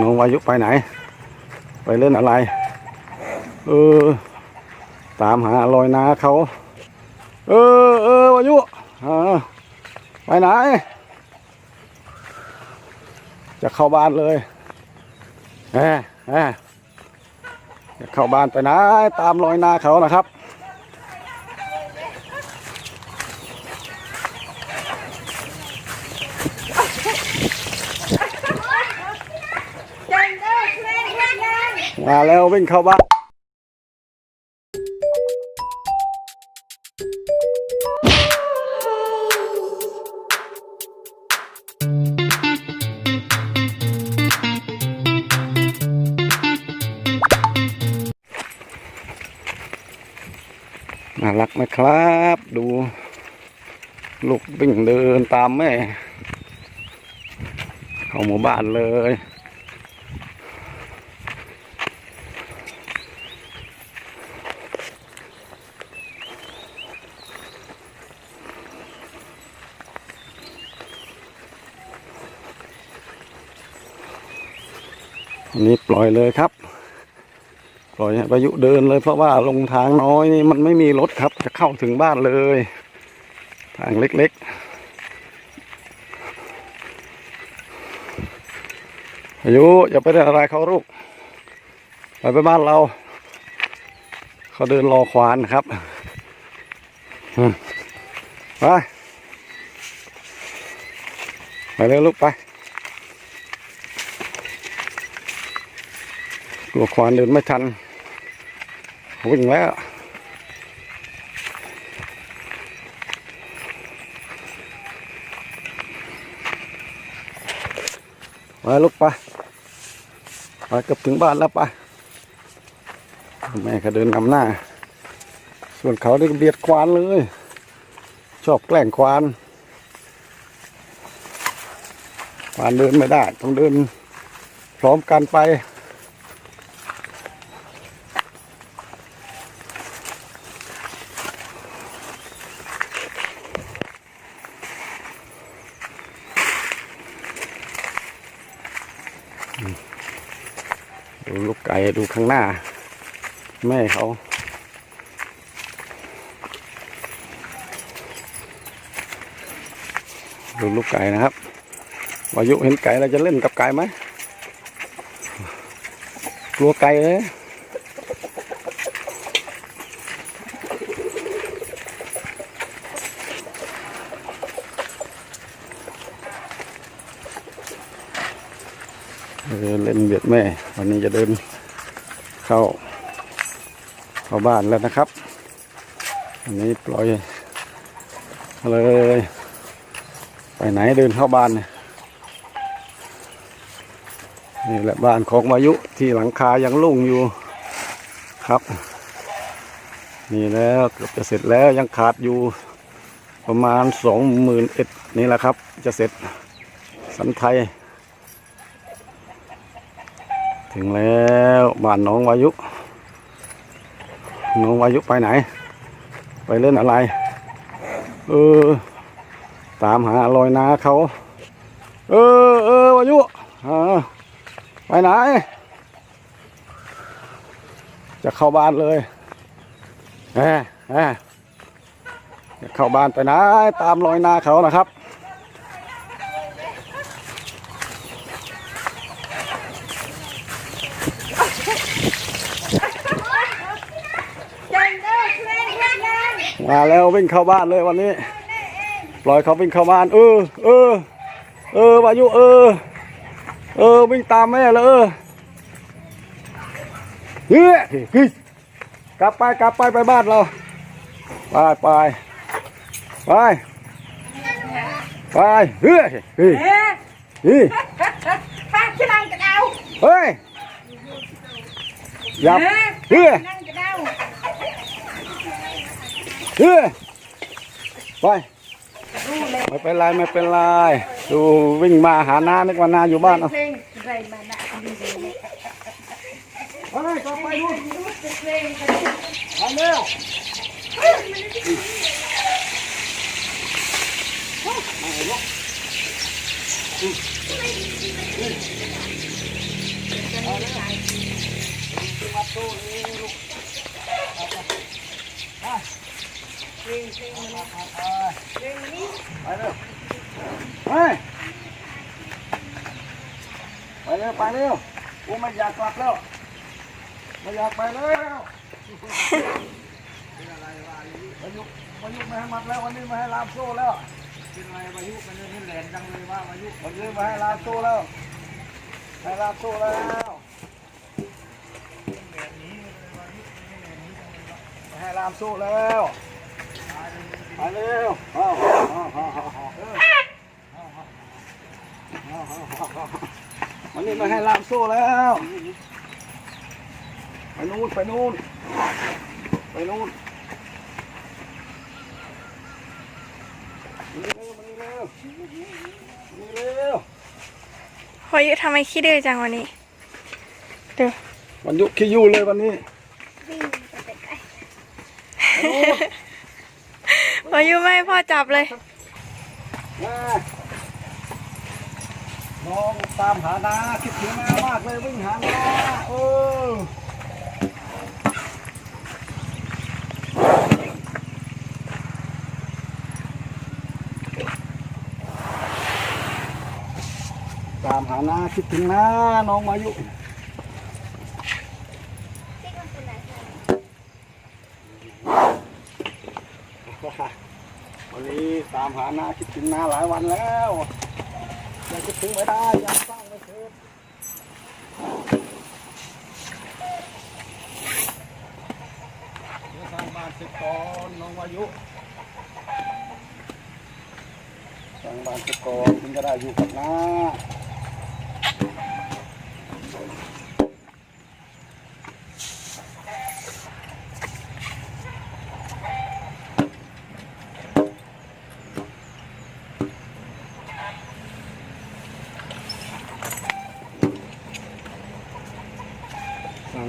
น้องวายุไปไหน ไปเล่นอะไร เออ ตามหารอยนาเขา เออเออวายุอ่าไปไหน จะเข้าบ้านเลยแหมแหมจะเข้าบ้านไปไหน ตามรอยนาเขานะครับ จังเด้อแม่แม่แม่ มาแล้ววิ่งเข้าบ้านน่ารักไหมครับ ดู ลูกวิ่งเดินตามแม่ เข้าหมู่บ้านเลย อันนี้ปล่อยเลยครับ ปล่อยให้พายุเดินเลยเพราะว่าลงทางน้อยนี่มันไม่มีรถครับ จะเข้าถึงบ้านเลย ทางเล็กๆพายุอย่าไปอะไรเขาลูกไปไปบ้านเรา เขาเดินรอควานครับไปไปเลยลูกไป กลัวควานเดินไม่ทันวิ่งแล้วไปลูกไปไปเกือบถึงบ้านแล้วไปแม่ก็เดินนำหน้า ส่วนเขาได้เบียดควานเลย ชอบแกล้งควาน ควานเดินไม่ได้ ต้องเดิน พร้อมกันไป ดู ลูกไก่ดูข้างหน้า แม่เขาดูลูกไก่นะครับวายุเห็นไก่เราจะเล่นกับไก่ไหมกลัวไก่เลยเล่นเบียดแม่ วันนี้จะเดิน เข้าเข้าบ้านแล้วนะครับ อันนี้ปล่อยเลยไปไหนเดินเข้าบ้านเนี่ยนี่แหละบ้านของวายุที่หลังคายังลุ่งอยู่ครับ นี่แล้วเกือบจะเสร็จแล้วยังขาดอยู่ประมาณสองหมื่นเอ็ดนี่แหละครับ จะเสร็จสันไทย ถึงแล้วบ้านน้องวายุ น้องวายุไปไหน ไปเล่นอะไร เออ ตามหารอยนาเขา เออเออวายุอ่าไปไหน จะเข้าบ้านเลยแหมแหมจะเข้าบ้านไปไหนตามรอยนาเขานะครับ จังเด้อแม่แม่แม่ มาแล้ววิ่งเข้าบ้านเลยวันนี้ ปล่อยเขาวิ่งเข้าบ้าน เออ เออ เออวายุเออ เออวิ่งตามแม่เลยเออเฮ้ยเฮ้ยกลับไปกลับไปไปบ้านเรา ไปไปไปไปเฮ้ยเฮ้ยเอ๊ะเฮ้ยป้าที่นั่งกระเดาเฮ้ยยับเฮ้ย ไปไม่เป็นไรไม่เป็นไรดูวิ่งมาหาน้านึกว่านาอยู่บ้านเอาไปต่อไปดูไปเร็วเอาเร็ว ไปเร็วไปเร็วไปเร็วกูไม่อยากกลับแล้วไม่อยากไปแล้วมายุมายุไม่ให้มัดแล้ววันนี้ไม่ให้ลาบโซ่แล้วเป็นอะไรมายุมันนี่แหลนจังเลยว่ามายุมันนี้ไม่ให้ลาบโซ่แล้วให้ลาบโซ่แล้วไม่ให้ลาบโซ่แล้ว ไปเร็วเอาเอาเอาเอาเอาเออเอาเอาเอาเอาวันนี้ไม่ให้ลามโซ่แล้ว ไปนู่นไปนู่นไปนู่นนี่เร็วมานี่เร็วนี่เร็วพอยุทำไมขี้ดื้อจังวันนี้เดูวันยุขี้ยู่เลยวันนี้วิ่งไปไกล พอยุไม่ให้พ่อจับเลยมาน้องตามหานาคิดถึงนามากเลยวิ่งหานาเออตามหานาคิดถึงนาน้องมายุ วันนี้ตามหานาคิดถึงนาหลายวันแล้วยังคิดถึงไม่ได้ยังสร้างไม่เสร็จเดี๋ยวสร้างบ้านเสร็จก่อนน้องวายุสร้างบ้านเสร็จก่อนถึงจะได้อยู่กับน้า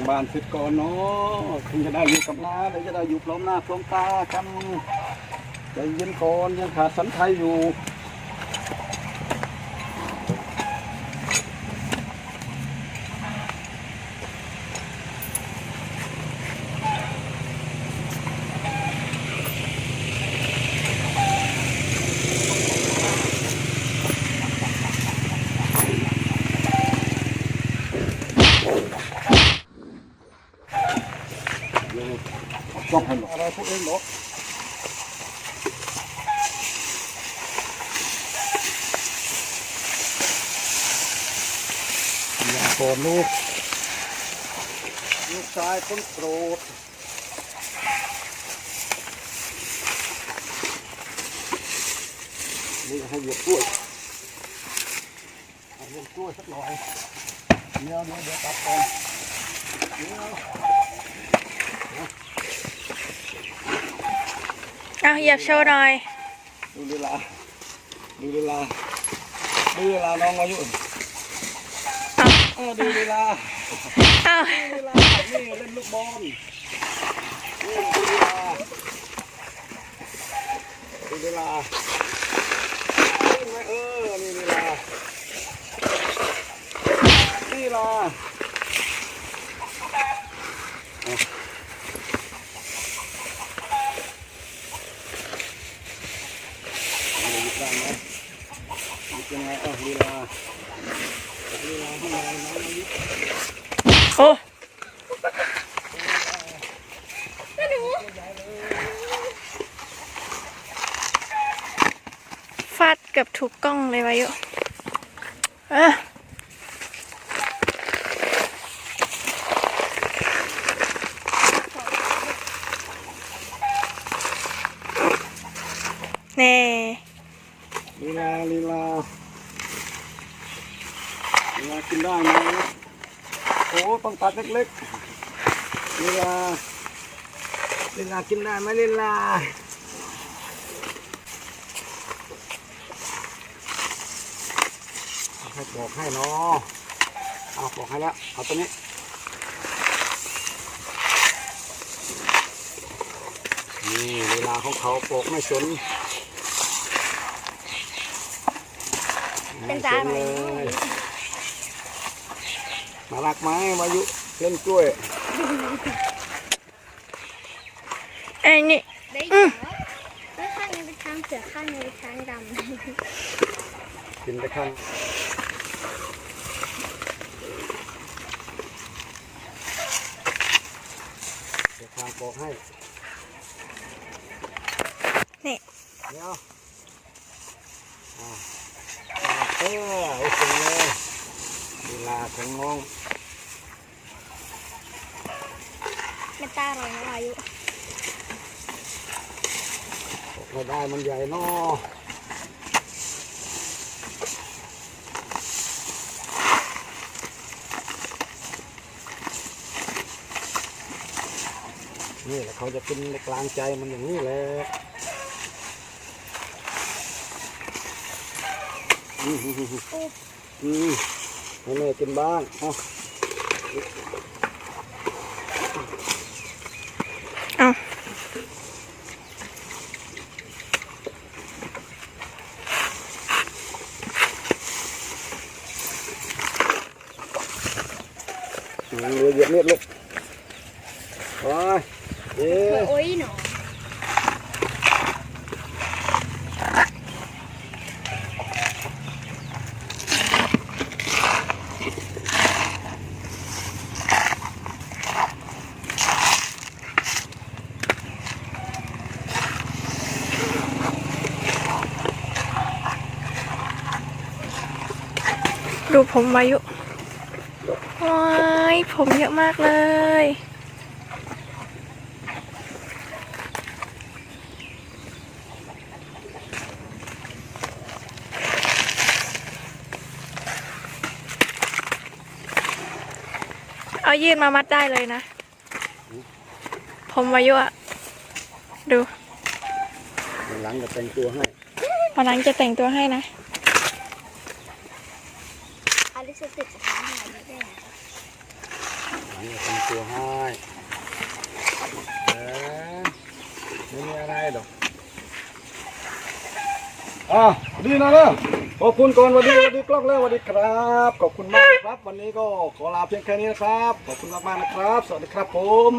บ้านเสร็จก่อนเนาะถึงจะได้อยู่กับน้าเดี๋ยวจะได้อยู่พร้อมหน้าพร้อมตากันใจเย็นก่อนยังขาดสันไทยอยู่ ต้ อะไรพวกเองหรอกอย่าโกรธลูก ลูกชายคนโปรดนี่ให้เหยียบกล้วยเหยียบกล้วยสักหน่อยเดี๋ยวเดี๋ยวตัดก่อนเดี๋ยว เอาเหยียบโชว์หน่อย ดูเวลา ดูเวลา ดูเวลาน้องอายุเอาเออดูเวลาเอาดูเวลา นี่เล่นลูกบอลนี่ดูเวลา ดูเวลาเห็นไหมเออ นี่เวลา นี่เวลาเอาเอาหยิบได้ไหมหยิบยังไงเออเวลาเวลาให้นายน้องอายุโอ้ฟาดเกือบถูกกล้องเลยวายุเออเน่ลีลาลีลา ลีลากินได้ไหมโอ้ต้องตัดเล็กๆลีลาลีลากินได้ไหมลีลาให้บอกให้เนาะเอาบอกให้แล้วเอาตัวนี้นี่ลีลาของเขาปอกไม่สนเป็นจานไหมเลย มาลักไม้มาอยู่เล่นกล้วยไอ้นี่ได้เหรอแล้ข้างนี้เป็นช้างเสือข้างนี้เป็นช้างดำกินไปข้างเดี๋ยวทางบอกให้เนี่เดี๋ยวอ่าเออโอเคเลย ลาของน้องมันตาอร่อยนะวายุไม่ได้มันใหญ่เนอนี่แหละเขาจะเป็นในกลางใจมันอย่างนี้แหละอืมอืมอืมอืม ให้แม่กินบ้างอ๋อา อืมเดี๋ยวเหยียบเม็ดลูกไปเดี๋ยว โอ้ยหนอ ดู ผมวายุว้ายผมเยอะมากเลย เอายืดมามัดได้เลยนะ ผมวายุอะดู วันหลังจะแต่งตัวให้วันหลังจะแต่งตัวให้นะ อลิสติกจะทำให้วายได้ไหมหลังจะแต่งตัวให้เออไม่มีอะไรหรอกอะดีนะเนอะขอบคุณก่อนวันดีสวันดีกล้องแล้ววันดีครับ ขอบคุณมากครับ วันนี้ก็ขอลาเพียงแค่นี้นะครับ ขอบคุณมากๆนะครับ สวัสดีครับผม